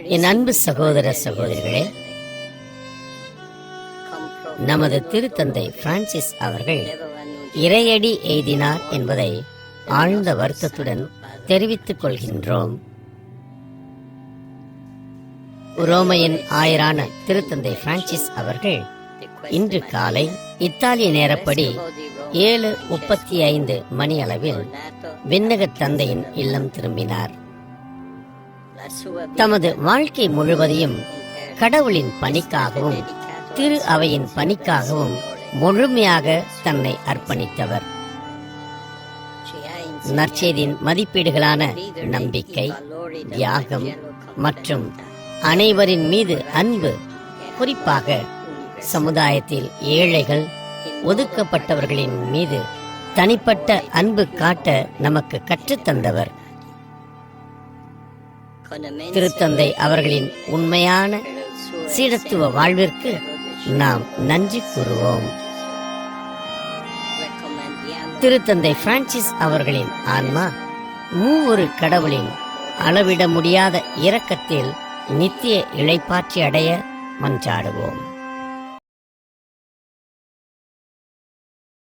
என் அன்பு சகோதர சகோதரிகளே நமது திருத்தந்தை பிரான்சிஸ் அவர்கள் இறையடி எய்தினார் என்பதை ஆழ்ந்த வருத்தத்துடன் தெரிவித்துக் கொள்கின்றோம். உரோமையின் ஆயரான திருத்தந்தை பிரான்சிஸ் அவர்கள் இன்று காலை இத்தாலிய நேரப்படி ஏழு முப்பத்தி ஐந்து மணி அளவில் விண்ணக தந்தையின் இல்லம் திரும்பினார். தமது வாழ்க்கை முழுவதையும் கடவுளின் பணிக்காகவும் திரு அவையின் பணிக்காகவும் முழுமையாக தன்னை அர்ப்பணித்தவர். நற்செய்தியின் மதிப்பீடுகளான நம்பிக்கை தியாகம் மற்றும் அனைவரின் மீது அன்பு குறிப்பாக சமுதாயத்தில் ஏழைகள் ஒதுக்கப்பட்டவர்களின் மீது தனிப்பட்ட அன்பு காட்ட நமக்கு கற்றுத்தந்தவர். திருத்தந்தை அவர்களின் உண்மையான சீடத்துவ வாழ்விற்கு நாம் நன்றி கூறுவோம். திருத்தந்தை பிரான்சிஸ் அவர்களின் ஆன்மா மூவொரு கடவுளின் அளவிட முடியாத இரக்கத்தில் நித்திய இழைப்பாற்றி அடைய மன்றாடுவோம்.